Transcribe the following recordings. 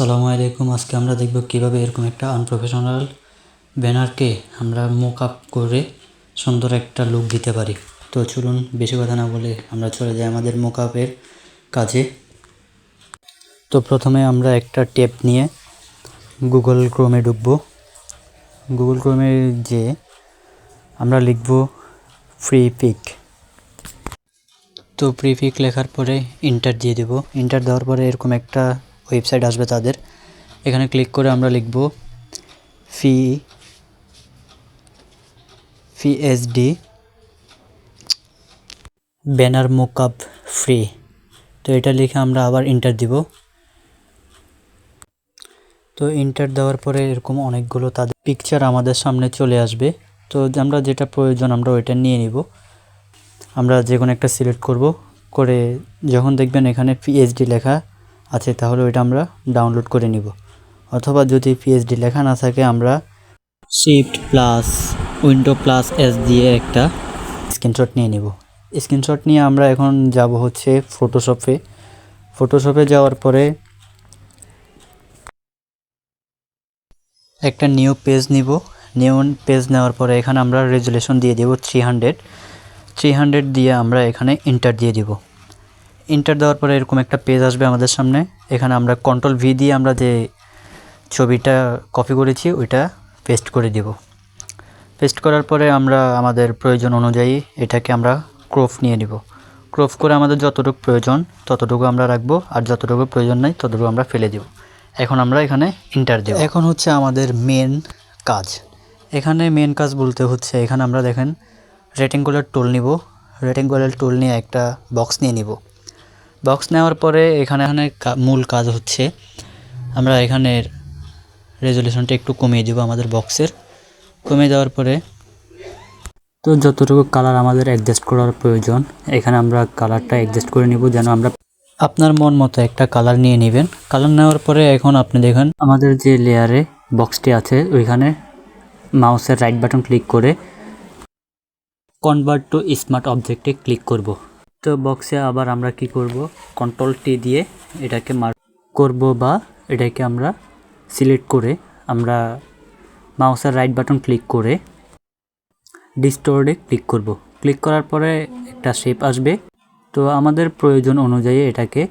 আসসালামু আলাইকুম। আজকে আমরা দেখব কীভাবে এরকম একটা আনপ্রফেশনাল ব্যানারকে আমরা মুক আপ করে সুন্দর একটা লুক দিতে পারি। তো চলুন, বেশি কথা না বলে আমরা চলে যাই আমাদের মুক আপের কাজে। তো প্রথমে আমরা একটা টেপ নিয়ে গুগল ক্রোমে ঢুকবো। গুগল ক্রোমে যে আমরা লিখব ফ্রি পিক তো প্রিফিক লেখার পরে ইন্টার দিয়ে দেব। ইন্টার দেওয়ার পরে এরকম একটা ওয়েবসাইট আসবে তাদের। এখানে ক্লিক করে আমরা লিখব ফি ফি এসডি ব্যানার মুকআপ ফ্রি তো এটা লিখে আমরা আবার ইন্টার দিব। তো ইন্টার দেওয়ার পরে এরকম অনেকগুলো তাদের পিকচার আমাদের সামনে চলে আসবে। তো আমরা যেটা প্রয়োজন আমরা ওইটা নিয়ে নিব। আমরা যে কোনো একটা সিলেক্ট করব। করে যখন দেখবেন এখানে পিএইচডি লেখা আছে, তাহলে ওইটা আমরা ডাউনলোড করে নিব। অথবা যদি পিএইচডি লেখা না থাকে, আমরা shift plus window plus S দিয়ে একটা স্ক্রিনশট নিয়ে নিব। স্ক্রিনশট নিয়ে আমরা এখন যাব হচ্ছে ফটোশপে ফটোশপে যাওয়ার পরে একটা নিউ পেজ নিব। নিউ পেজ নেওয়ার পরে এখানে আমরা রেজুলেশন দিয়ে দেব থ্রি হান্ড্রেড থ্রি হান্ড্রেড দিয়ে আমরা এখানে ইন্টার দিয়ে দিব। ইন্টার দেওয়ার পরে এরকম একটা পেজ আসবে আমাদের সামনে। এখানে আমরা কন্ট্রোল ভি দিয়ে আমরা যে ছবিটা কপি করেছি ওইটা পেস্ট করে দিব। পেস্ট করার পরে আমরা আমাদের প্রয়োজন অনুযায়ী এটাকে আমরা ক্রপ নিয়ে নিব। ক্রপ করে আমাদের যতটুকু প্রয়োজন ততটুকু আমরা রাখব আর যতটুকু প্রয়োজন নাই ততটুকু আমরা ফেলে দেব। এখন আমরা এখানে ইন্টার দেব। এখন হচ্ছে আমাদের মেন কাজ। এখানে মেন কাজ বলতে হচ্ছে এখানে আমরা দেখেন রেটিংগুলার টুল নিব। রেটিংগুলার টুল নিয়ে একটা বক্স নিয়ে নিব। বক্স নেওয়ার পরে এখানে এখানে মূল কাজ হচ্ছে আমরা এখানের রেজলিউশনটা একটু কমিয়ে দিব আমাদের বক্সের কমিয়ে দেওয়ার পরে তো যতটুকু কালার আমাদের অ্যাডজাস্ট করার প্রয়োজন এখানে আমরা কালারটা অ্যাডজাস্ট করে নিব যেন আমরা আপনার মন মতো একটা কালার নিয়ে নেবেন। কালার নেওয়ার পরে এখন আপনি দেখেন আমাদের যে লেয়ারে বক্সটি আছে ওইখানে মাউসের রাইট বাটন ক্লিক করে কনভার্ট টু স্মার্ট অবজেক্টে ক্লিক করব। তো বক্সে আবার আমরা কি করব? কন্ট্রোল টি দিয়ে এটাকে মার্ক করব বা এটাকে আমরা সিলেক্ট করে আমরা মাউসের রাইট বাটন ক্লিক করে ডিস্টোর্ডে ক্লিক করব। ক্লিক করার পরে একটা শেপ আসবে। তো আমাদের প্রয়োজন অনুযায়ী এটাকে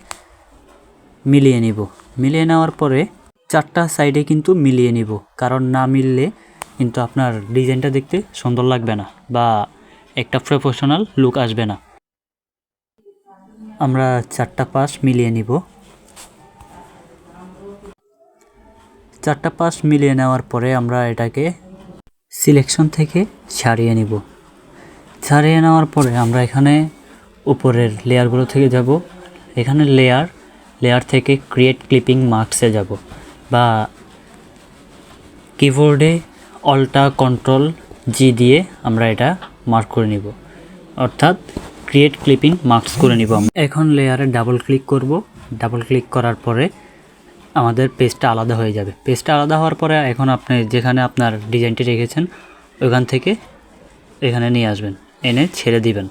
মিলিয়ে নিব। মিলিয়ে নেওয়ার পরে চারটা সাইডে কিন্তু মিলিয়ে নিব। কারণ না মিললে কিন্তু আপনার ডিজাইনটা দেখতে সুন্দর লাগবে না বা একটা প্রফেশনাল লুক আসবে না। আমরা চারটা পাশ মিলিয়ে নিব। চারটা পাশ মিলিয়ে নেওয়ার পরে আমরা এটাকে সিলেকশন থেকে ছাড়িয়ে নিব। ছাড়িয়ে নেওয়ার পরে আমরা এখানে উপরের লেয়ারগুলো থেকে যাব। এখানে লেয়ার লেয়ার থেকে ক্রিয়েট ক্লিপিং মার্কসে যাব বা কিবোর্ডে অল্টা কন্ট্রোল জি দিয়ে আমরা এটা মার্ক করে নিব। অর্থাৎ ক্রিয়েট ক্লিপিং মার্কস করে নিব এখন লেয়ারে ডাবল ক্লিক করব। ডাবল ক্লিক করার পরে আমাদের পেজটা আলাদা হয়ে যাবে। পেজটা আলাদা হওয়ার পরে এখন আপনি যেখানে আপনার ডিজাইনটি রেখেছেন, ওইখান থেকে এখানে নিয়ে আসবেন। এনে ছেড়ে দিবেন।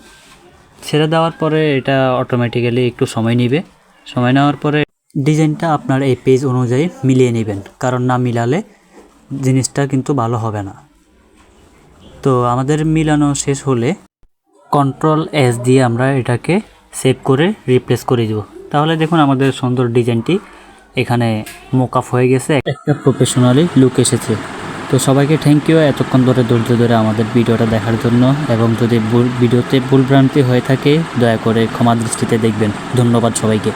ছেড়ে দেওয়ার পরে এটা অটোমেটিক্যালি একটু সময় নেবে। সময় নেওয়ার পরে ডিজাইনটা আপনার এই পেজ অনুযায়ী মিলিয়ে নেবেন। কারণ না মিলালে জিনিসটা কিন্তু ভালো হবে না। তো আমাদের মিলানো শেষ হলে কন্ট্রোল এস দিয়ে আমরা এটাকে সেভ করে রিপ্লেস করে দিব। তাহলে দেখুন আমাদের সুন্দর ডিজাইনটি এখানে মোকাপ হয়ে গেছে। একটা প্রফেশনালি লুক এসেছে। তো সবাইকে থ্যাংক ইউ এতক্ষণ ধরে ধৈর্য ধরে আমাদের ভিডিওটা দেখার জন্য এবং যদি ভুল ভিডিওতে ভুলভ্রান্তি হয়ে থাকে, দয়া করে ক্ষমা দৃষ্টিতে দেখবেন। ধন্যবাদ সবাইকে।